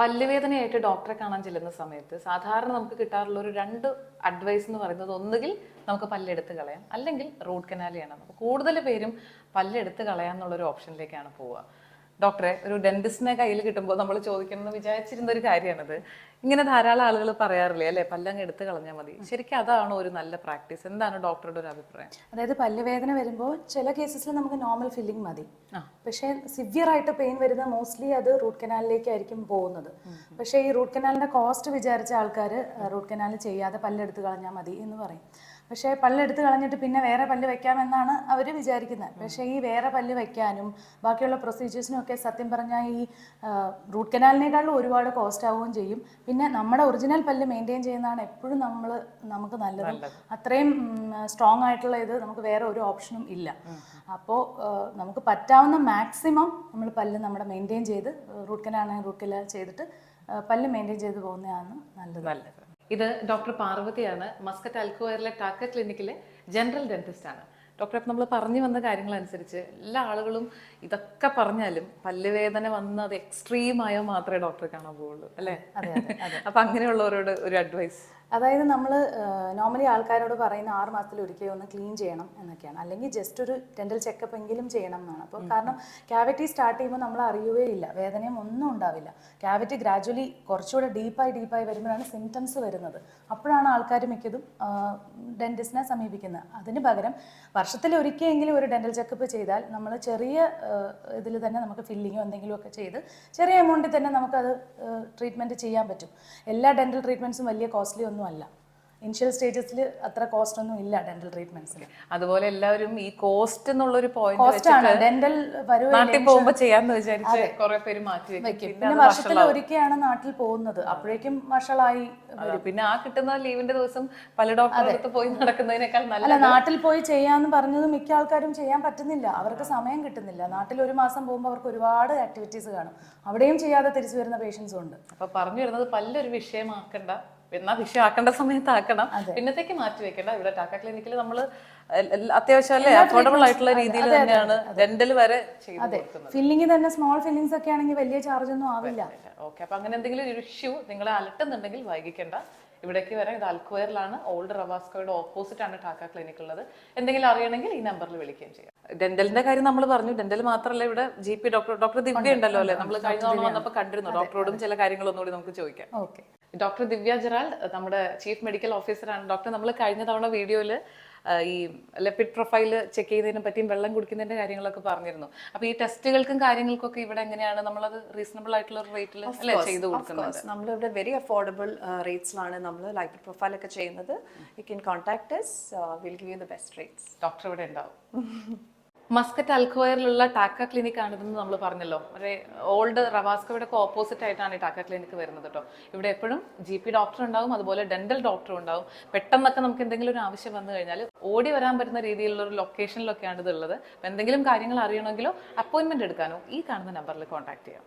പല്ലുവേദനയായിട്ട് ഡോക്ടറെ കാണാൻ ചെല്ലുന്ന സമയത്ത് സാധാരണ നമുക്ക് കിട്ടാറുള്ള ഒരു രണ്ട് അഡ്വൈസ് എന്ന് പറയുന്നത് ഒന്നുകിൽ നമുക്ക് പല്ലെടുത്ത് കളയാം അല്ലെങ്കിൽ റൂട്ട് കനാൽ ചെയ്യണം. അപ്പോൾ കൂടുതൽ പേരും പല്ലെടുത്ത് കളയാം എന്നുള്ളൊരു ഓപ്ഷനിലേക്കാണ് പോവുക. ഡോക്ടറെ ഒരു ഡെന്റിസ്റ്റിനെ കയ്യിൽ കിട്ടുമ്പോൾ നമ്മൾ ചോദിക്കണമെന്ന് വിചാരിച്ചിരുന്ന ഒരു കാര്യമാണത് ഇങ്ങനെ ധാരാളം ആളുകൾ പറയാറില്ലേ അല്ലേ? പല്ലങ്ങ് എടുത്ത് കളഞ്ഞാൽ മതി. ശരിക്കും അതാണ് ഒരു നല്ല പ്രാക്ടീസ്? എന്താണ് ഡോക്ടറുടെ ഒരു അഭിപ്രായം? അതായത് പല്ലുവേദന വരുമ്പോൾ ചില കേസസിൽ നമുക്ക് നോർമൽ ഫില്ലിംഗ് മതി. പക്ഷേ സിവിയർ ആയിട്ട് പെയിൻ വരുന്ന മോസ്റ്റ്ലി അത് റൂട്ട് കനാലിലേക്കായിരിക്കും പോകുന്നത്. പക്ഷേ ഈ റൂട്ട് കനാലിന്റെ കോസ്റ്റ് വിചാരിച്ച ആൾക്കാർ റൂട്ട് കനാൽ ചെയ്യാതെ പല്ലെടുത്ത് കളഞ്ഞാൽ മതി എന്ന് പറയും. പക്ഷേ പല്ലെടുത്ത് കളഞ്ഞിട്ട് പിന്നെ വേറെ പല്ല് വെക്കാമെന്നാണ് അവർ വിചാരിക്കുന്നത്. പക്ഷേ ഈ വേറെ പല്ല് വെക്കാനും ബാക്കിയുള്ള പ്രൊസീജിയേഴ്സിനും ഒക്കെ സത്യം പറഞ്ഞാൽ ഈ റൂട്ട് കനാലിനേക്കാളും ഒരുപാട് കോസ്റ്റ് ആവുകയും ചെയ്യും. പിന്നെ നമ്മുടെ ഒറിജിനൽ പല്ല് മെയിന്റെയിൻ ചെയ്യുന്നതാണ് എപ്പോഴും നമ്മൾ നമുക്ക് നല്ലത് അത്രയും സ്ട്രോങ് ആയിട്ടുള്ള ഇത് നമുക്ക് വേറെ ഒരു ഓപ്ഷനും ഇല്ല. അപ്പോൾ നമുക്ക് പറ്റാവുന്ന മാക്സിമം നമ്മൾ പല്ല് നമ്മുടെ മെയിന്റെയിൻ ചെയ്ത് റൂട്ട് കനാലാണെങ്കിൽ റൂട്ട് കനാൽ ചെയ്തിട്ട് പല്ല് മെയിന്റെയിൻ ചെയ്ത് പോകുന്നതാണ് നല്ലത്. നല്ലത്. ഇത് ഡോക്ടർ പാർവതിയാണ്. മസ്കറ്റ് അൽക്കുവയറിലെ ടാക്ക ക്ലിനിക്കിലെ ജനറൽ ഡെന്റിസ്റ്റ് ആണ്. ഡോക്ടർ അപ്പം നമ്മൾ പറഞ്ഞു വന്ന കാര്യങ്ങളനുസരിച്ച് എല്ലാ ആളുകളും ഇതൊക്കെ പറഞ്ഞാലും പല്ലുവേദന വന്ന് അത് എക്സ്ട്രീം ആയാൽ മാത്രമേ ഡോക്ടറെ കാണാൻ പോവുള്ളൂ അല്ലേ? അപ്പൊ അങ്ങനെയുള്ളവരോട് ഒരു അഡ്വൈസ് അതായത് നമ്മൾ നോർമലി ആൾക്കാരോട് പറയുന്ന ആറ് മാസത്തിൽ ഒരിക്കൽ ഒന്ന് ക്ലീൻ ചെയ്യണം എന്നൊക്കെയാണ്. അല്ലെങ്കിൽ ജസ്റ്റ് ഒരു ഡെന്റൽ ചെക്കപ്പ് എങ്കിലും ചെയ്യണം എന്നാണ്. അപ്പോൾ കാരണം ക്യാവിറ്റി സ്റ്റാർട്ട് ചെയ്യുമ്പോൾ നമ്മൾ അറിയുകയേ ഇല്ല. വേദനയും ഒന്നും ഉണ്ടാവില്ല. ക്യാവിറ്റി ഗ്രാജുവലി കുറച്ചുകൂടെ ഡീപ്പായി ഡീപ്പായി വരുമ്പോഴാണ് സിംറ്റംസ് വരുന്നത്. അപ്പോഴാണ് ആൾക്കാർ മിക്കതും ഡെന്റിസ്റ്റിനെ സമീപിക്കുന്നത്. അതിന് പകരം വർഷത്തിൽ ഒരിക്കലെങ്കിലും ഒരു ഡെന്റൽ ചെക്കപ്പ് ചെയ്താൽ നമ്മൾ ചെറിയ ഇതിൽ തന്നെ നമുക്ക് ഫില്ലിങ്ങോ എന്തെങ്കിലും ഒക്കെ ചെയ്ത് ചെറിയ എമൗണ്ടിൽ തന്നെ നമുക്കത് ട്രീറ്റ്മെന്റ് ചെയ്യാൻ പറ്റും. എല്ലാ ഡെന്റൽ ട്രീറ്റ്മെന്റ്സും വലിയ കോസ്റ്റ്ലി ഒന്നും അല്ല. ഇനിഷ്യൽ സ്റ്റേജസിൽ അത്ര കോസ്റ്റ് ഒന്നും ഇല്ല ഡെന്റൽ ട്രീറ്റ്മെന്റ്സിൽ അതുപോലെ എല്ലാവരും ഈ കോസ്റ്റ് എന്നുള്ളൊരു പോയിന്റ് ഡെന്റൽ നാട്ടിൽ ചെയ്യാന്ന് വിചാരിച്ച് കുറെ പേര് മാറ്റി വെക്കും. പിന്നെ വർഷത്തിൽ ഒരിക്കലാണ് നാട്ടിൽ പോകുന്നത്. അപ്പോഴേക്കും വഷളായി പിന്നെ ആ കിട്ടുന്ന ലീവിന്റെ ദിവസം പല അടുത്ത് പോയി നടക്കുന്നതിനേക്കാൾ നല്ല അല്ല നാട്ടിൽ പോയി ചെയ്യാന്ന് പറഞ്ഞത് മിക്ക ആൾക്കാരും ചെയ്യാൻ പറ്റുന്നില്ല. അവർക്ക് സമയം കിട്ടുന്നില്ല. നാട്ടിൽ ഒരു മാസം പോകുമ്പോൾ അവർക്ക് ഒരുപാട് ആക്ടിവിറ്റീസ് കാണും. അവിടെയും ചെയ്യാതെ തിരിച്ചു വരുന്ന പേഷ്യൻസും ഉണ്ട്. അപ്പൊ പറഞ്ഞു വരുന്നത് പല്ലൊരു വിഷയമാക്കണ്ട. എന്നാ വിഷയമാക്കേണ്ട സമയത്ത് ആക്കണം പിന്നത്തേക്ക് മാറ്റി വെക്കണ്ട. ഇവിടെ ടാക്ക ക്ലിനിക്കിൽ നമ്മൾ അത്യാവശ്യം അല്ലേ അഫോർഡബിൾ ആയിട്ടുള്ള രീതിയിൽ തന്നെയാണ് ഡെന്റൽ വരെ ഫില്ലിംഗ് തന്നെ സ്മോൾ ഫില്ലിങ്സ് ഒക്കെ ആണെങ്കിൽ വലിയ ചാർജ് ഒന്നും ആവില്ല. ഓക്കെ അപ്പൊ അങ്ങനെ എന്തെങ്കിലും ഒരു ഇഷ്യൂ നിങ്ങളെ അലട്ടുന്നുണ്ടെങ്കിൽ വൈകിക്കേണ്ട. ഇവിടേക്ക് വരാം. ഇത് അൽക്വയറിലാണ് ഓൾഡ് റവാസ്കോയുടെ ഓപ്പോസിറ്റ് ആണ് ടാക്ക ക്ലിനിക് ഉള്ളത്. എന്തെങ്കിലും അറിയണമെങ്കിൽ ഈ നമ്പറിൽ വിളിക്കുകയും ചെയ്യാം. ഡെന്റലിന്റെ കാര്യം നമ്മൾ പറഞ്ഞു. ഡെന്റൽ മാത്രമല്ല ഇവിടെ G P doctor doctor Divya ഉണ്ടല്ലോ അല്ലേ? നമ്മൾ കഴിഞ്ഞ തവണ വന്നപ്പോൾ കണ്ടിരുന്നു. ഡോക്ടറോടും ചില കാര്യങ്ങളൊന്നുകൂടി നമുക്ക് ചോദിക്കാം. ഓക്കെ ഡോക്ടർ ദിവ്യ ജെറാൾഡ് നമ്മുടെ ചീഫ് മെഡിക്കൽ ഓഫീസറാണ് ഡോക്ടർ നമ്മൾ കഴിഞ്ഞ തവണ വീഡിയോയിൽ ഈ ലെപ്പിഡ് പ്രൊഫൈൽ ചെക്ക് ചെയ്തതിനെ പറ്റിയും വെള്ളം കുടിക്കുന്നതിന്റെ കാര്യങ്ങളൊക്കെ പറഞ്ഞിരുന്നു. അപ്പൊ ഈ ടെസ്റ്റുകൾക്കും കാര്യങ്ങൾക്കൊക്കെ ഇവിടെ എങ്ങനെയാണ് നമ്മളത് റീസണബിൾ ആയിട്ടുള്ള ഒരു റേറ്റിൽ അല്ലേ ചെയ്തു കൊടുക്കുന്നത്? നമ്മളിവിടെ വെരി അഫോർഡബിൾ റേറ്റ്സിലാണ് നമ്മൾ ലൈപ്പിഡ് പ്രൊഫൈൽ ഒക്കെ ചെയ്യുന്നത്. You can contact will give you the best rates doctor ഇവിടെ ഉണ്ടാവും. മസ്കറ്റ് അൽഖോയറിലുള്ള ടാക്ക ക്ലിനിക് ആണിതെന്ന് നമ്മൾ പറഞ്ഞല്ലോ. ഒരു ഓൾഡ് റവാസ്കോയുടെ ഒക്കെ ഓപ്പോസിറ്റ് ആയിട്ടാണ് ഈ ടാക്ക ക്ലിനിക് വരുന്നത് കേട്ടോ. ഇവിടെ എപ്പോഴും ജി പി ഡോക്ടർ ഉണ്ടാവും അതുപോലെ ഡെന്റൽ ഡോക്ടർ ഉണ്ടാവും. പെട്ടെന്നൊക്കെ നമുക്ക് എന്തെങ്കിലും ഒരു ആവശ്യം വന്നു കഴിഞ്ഞാൽ ഓടി വരാൻ പറ്റുന്ന രീതിയിലുള്ള ഒരു ലൊക്കേഷനിലൊക്കെയാണ് ഇതുള്ളത് എന്തെങ്കിലും കാര്യങ്ങൾ അറിയണമെങ്കിലോ അപ്പോയിന്റ്മെന്റ് എടുക്കാനോ ഈ കാണുന്ന നമ്പറിൽ കോൺടാക്ട് ചെയ്യാം.